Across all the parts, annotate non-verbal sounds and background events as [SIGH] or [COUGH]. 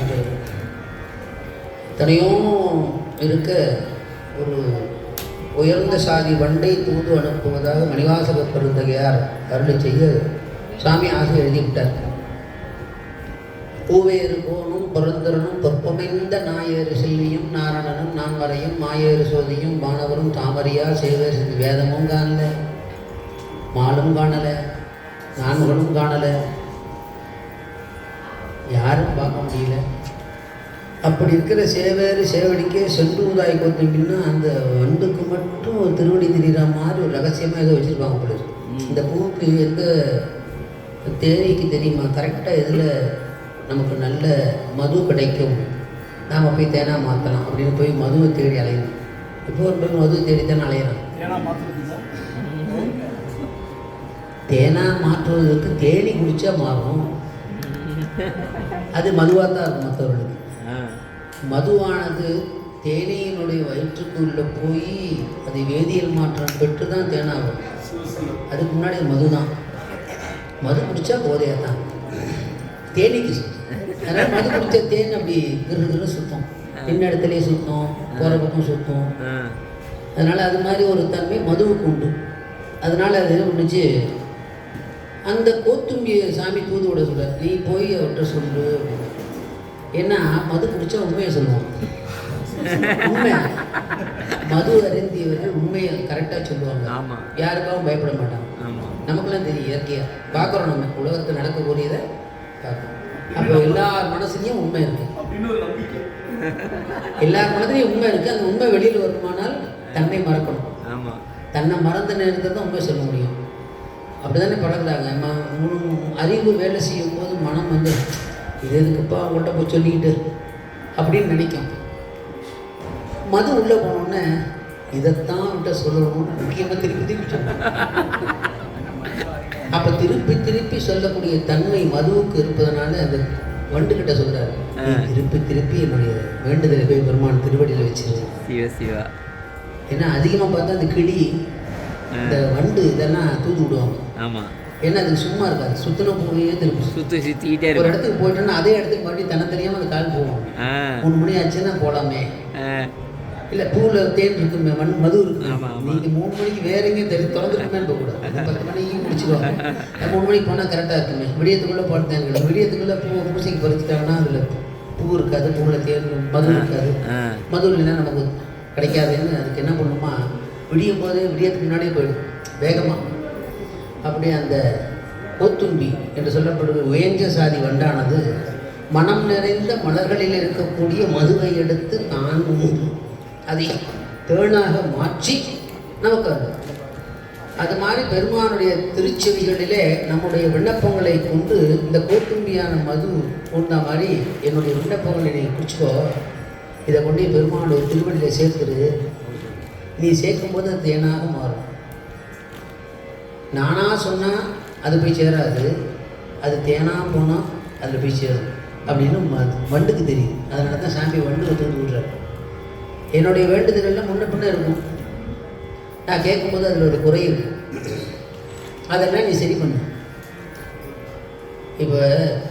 என்று எத்தனையோ இருக்க. ஒரு உயர்ந்த சாதி வண்டை தூது அனுப்புவதாக மணிவாசக பெருந்தகையார் அருளை செய்ய சாமி ஆசை எழுதிவிட்டார். பூவேறு போனும் பிறந்தரனும் பொற்பமைந்த நாயேறு செல்வியும் நாரணனும் நான்மறையும் மாயேறு சோதியும் மாணவரும் தாமரியா சேவை செஞ்சு வேதமும் காணல மாலும் காணலை நான்களும் காணலை. யாரும் பார்க்க முடியல. அப்படி இருக்கிற சேவேறு சேவடிக்கே சென்று உதாய் கொத்தம்பின்னா அந்த வண்டுக்கு மட்டும் ஒரு திருவடி திரிகிற மாதிரி ஒரு ரகசியமாக ஏதோ வச்சுருப்பாங்க போல இருக்கு. இந்த பூவுக்கு எந்த தேனிக்கு தெரியுமா? கரெக்டாக எதில் நமக்கு நல்ல மது கிடைக்கும்? நாம் போய் தேனா மாற்றலாம் அப்படின்னு போய் மதுவை தேடி அலையணும். இப்போ ஒரு போய் மது தேடி தானே அலையிறான் மாற்றுறதுங்களா தேனா மாற்றுவதற்கு தேனி குடிச்சா மாறும். அது மதுவாக தான் இருக்கும் மற்றவர்களுக்கு மதுவானது தேனீயினுடைய வயிற்றுக்குள்ளே போய் அது வேதியியல் மாற்றம் பெற்று தான் தேனாகும். அதுக்கு முன்னாடி மது தான் மது குடித்தா போதையா தான். தேனீக்கு சுத்தம் அதனால் மது குடித்த தேன் அப்படி கிரு கிரு சுத்தம். பின்ன இடத்துலையே சுத்தம் போகிற பக்கம் சுத்தம். அதனால் அது மாதிரி ஒரு தன்மை மதுவுக்கு உண்டு. அதனால் அது ஒன்றுச்சு அந்த கோத்தும்பியை சாமி தூது விட சொல்ல நீ போய் அவர்கிட்ட சொல்லு. ஏன்னா மது குடிச்சா உண்மையை சொல்லுவான். உண்மை. மது அருந்தியவர்கள் உண்மையை கரெக்டாக சொல்லுவாங்க. ஆமா. யாருக்காகவும் பயப்பட மாட்டாங்க. ஆமாம் நமக்கெல்லாம் தெரியும் இயற்கையாக பார்க்குறோம் நம்ம. உலகத்தில் நடக்கக்கூடியதை பார்க்குறோம். அப்போ எல்லார் மனசுலையும் உண்மை இருக்கு. அப்படின்னு ஒரு நம்பிக்கை. எல்லார் மனதிலையும் உண்மை இருக்குது அந்த உண்மை வெளியில் வருமானால் தன்னை மறக்கணும். தன்னை மறந்த நேரத்தில் தான் உண்மை சொல்ல முடியும். அப்படிதானே பழகுறாங்க. ம உம் அறிவு வேலை செய்யும் போது மனம் வந்து இது எதுக்குப்பா அவங்கள்ட்ட போய் சொல்லிக்கிட்டு? அப்படின்னு நினைக்கும். மது உள்ளே போனோடனே இதைத்தான் அவன்கிட்ட சொல்லணும்னு முக்கியமாக திருப்பி திருப்பி அப்போ திருப்பி திருப்பி சொல்லக்கூடிய தன்மை மதுவுக்கு இருப்பதனால அந்த வண்டுகிட்ட சொல்றாரு. "நீ திருப்பி திருப்பி என்னுடைய வேண்டுதலை போய் பெருமான் திருவடியில் வச்சிரு. சிவ சிவா. ஏன்னா அதிகமாக பார்த்தா அந்த கிளி இந்த வண்டு இதெல்லாம் தூது விடுவாங்க. ஆமாம் ஏன்னா அது சும்மா இருக்காது. சுத்தின திருப்பி சுத்தும். சுற்றி சுற்றிக்கிட்டே ஒரு இருக்கும். இடத்துக்கு போயிட்டோன்னா அதே இடத்துக்கு மறுபடியும் தன தெரியாமல் அந்த கால் போகும். ஆ. மூணு மணி ஆச்சுன்னா போகலாமே இல்லை பூவில் தேன் இருக்குமே மண் மது இருக்கு. நீங்கள் மூணு மணிக்கு வேற எங்கேயும் தெரிஞ்சு திறந்துருக்குமே போகக்கூடாது [LAUGHS] பத்து மணிக்கு முடிச்சிடுவாங்க மூணு மணிக்கு போனால் கரெக்டாக இருக்குமே. விடியத்துக்குள்ளே போட்டு தேன் கிடையாது. விடியத்துக்குள்ளே பூ பூசைக்கு பறிச்சுட்டாங்கன்னா அதில் பூ இருக்காது பூவில் தேன் மது இருக்காது. மது இல்லைன்னா நமக்கு கிடைக்காதுன்னு அதுக்கு என்ன பண்ணுமா விடியும் போதே விடியத்துக்கு முன்னாடியே போயிடும். வேகமாக அப்படியே அந்த கோத்தும்பி என்று சொல்லப்படுகிற உயர்ந்த சாதி வண்டானது மனம் நிறைந்த மலர்களில் இருக்கக்கூடிய மதுவை எடுத்து நான் அதை தேனாக மாற்றி நமக்கு அது. மாதிரி பெருமானுடைய திருச்செவிகளிலே நம்முடைய விண்ணப்பங்களை கொண்டு இந்த கோத்தும்பியான மது கொண்ட மாதிரி என்னுடைய விண்ணப்பங்களை நீ குடிச்சுக்கோ இதை கொண்டு பெருமானுடைய திருவடியில் சேர்த்துரு. நீ சேர்க்கும்போது அது தேனாக மாறும். நானாக சொன்னால் அது போய் சேராது. அது தேனாக போனால் அதில் போய் சேரும் அப்படின்னு வண்டுக்கு தெரியும் அதனால தான் சாமி வண்டு தூண்டு விடுறாரு. என்னுடைய வேண்டுதலெல்லாம் முன்ன பின்ன இருக்கும். நான் கேட்கும்போது அதில் ஒரு குறை இருக்கும் அதெல்லாம் நீ சரி பண்ணு. இப்போ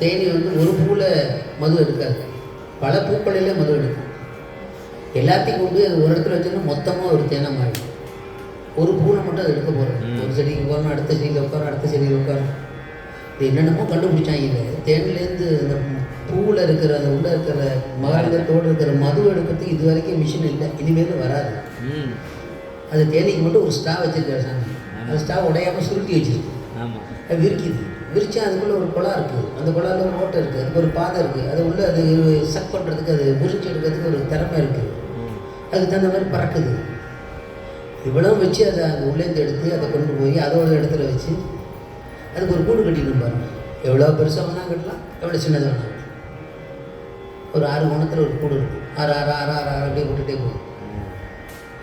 தேனி வந்து ஒரு பூவில் மது எடுக்காது. பல பூக்களிலே மது எடுக்கும். எல்லாத்தையும் கொண்டு அது ஒரு இடத்துல வச்சோன்னா மொத்தமாக ஒரு தேனை மாறிடும். ஒரு பூனை மட்டும் அது எடுக்க போகிறோம் ம். ஒரு செடிக்கு உட்காரணும் அடுத்த செடியில் உட்காரும் அடுத்த செடியில் உட்காரும் இது என்னென்னமோ கண்டுபிடிச்சாங்க தேன்லேருந்து அந்த பூவில் இருக்கிற அந்த உள்ளே இருக்கிற மகரந்தத்தோடு இருக்கிற மது எடுக்கிறதுக்கு இது வரைக்கும் மிஷின் இல்லை. இனிமேல் வராது. அது தேனிக்கு மட்டும் ஒரு ஸ்டா வச்சிருக்காரு சாமி. அந்த ஸ்டா உடையாமல் சுருட்டி வச்சிருக்கு. அது விரிக்குது. விரிச்சா அதுக்குள்ளே ஒரு குழா இருக்குது அந்த குழாவில் ஒரு ஓட்டை இருக்குது அதுக்கு ஒரு பாதை இருக்குது அது உள்ள அது சக் பண்ணுறதுக்கு அது விரிச்சு எடுக்கிறதுக்கு ஒரு திறமை இருக்குது அதுக்கு தகுந்த மாதிரி பறக்குது. இவ்வளவு வச்சு அதை அந்த உள்ளேருந்து எடுத்து அதை கொண்டு போய் அதோட இடத்துல வச்சு அதுக்கு ஒரு கூடு கட்டிக்கணும் பாருங்க எவ்வளோ பெருசாக வேணால் கட்டலாம் எவ்வளோ சின்னதாக வேணால் ஒரு ஆறு கோணத்தில் ஒரு கூடு இருக்கும். ஆறு ஆறு ஆறு ஆறு ஆறு அப்படியே போட்டுகிட்டே போகும்.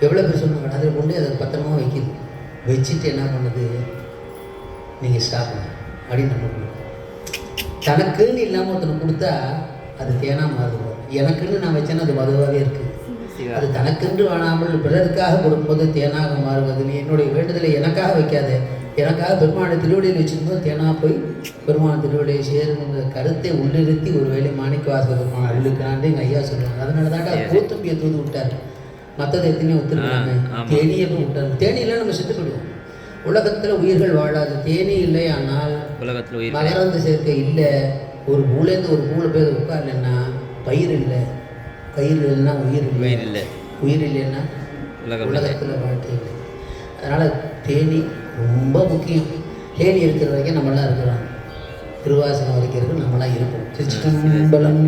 எவ்வளோ பெருசு வேணால் கட்டலாம். அதில் கொண்டு அதை பத்திரமா வைக்கிது. வச்சுட்டு என்ன பண்ணுது? நீங்கள் சாப்பிடுங்க. அப்படின்னு நம்ம தனக்குன்னு இல்லாமல் ஒருத்தனை கொடுத்தா அது தேனாக மாறுது எனக்குன்னு நான் வச்சேன்னா அது மதுவாகவே இருக்குது அது தனக்கென்று வாழாமல் பிறருக்காக கொடுக்கும்போது தேனாக மாறுவது. நீ என்னுடைய வேண்டுதலை எனக்காக வைக்காதே. எனக்காக பெருமாளை திருவடியில் வச்சிருந்தோம் தேனா போய் பெருமாள் திருவடியை சேருங்கிற கருத்தை உள்ளிருத்தி ஒரு வேளை மாணிக்க வாசக பெருமாள் அருளுக்காண்டு எங்கள் ஐயா சொல்லுவாங்க அதனால தாண்டா கூத்தம்பியை தூது விட்டார். மற்றது எத்தனையோ ஒத்துருக்காங்க. தேனியை விட்டார். தேனியில் நம்ம செத்து போயிடுவோம் உலகத்தில் உயிர்கள் வாழாது. தேனி இல்லை ஆனால் உலகத்தில் மகரந்த சேர்க்கை இல்லை. ஒரு பூலேருந்து ஒரு பூவில் போய் உட்காரலன்னா பயிர் இல்லை. பயிர் இல்லைன்னா உயிர் இல்லை. உயிர் இல்லை. உயிர் இல்லைன்னா உலகத்தில் வாழ்க்கை இல்லை. அதனால் தேனி ரொம்ப முக்கியம். தேனி இருக்கிற வரைக்கும் நம்மளாம் இருக்கிறோம். திருவாசனம் வரைக்கும் இருக்கு நம்மளாம் இருப்போம் திருச்சிட்டம்பலம்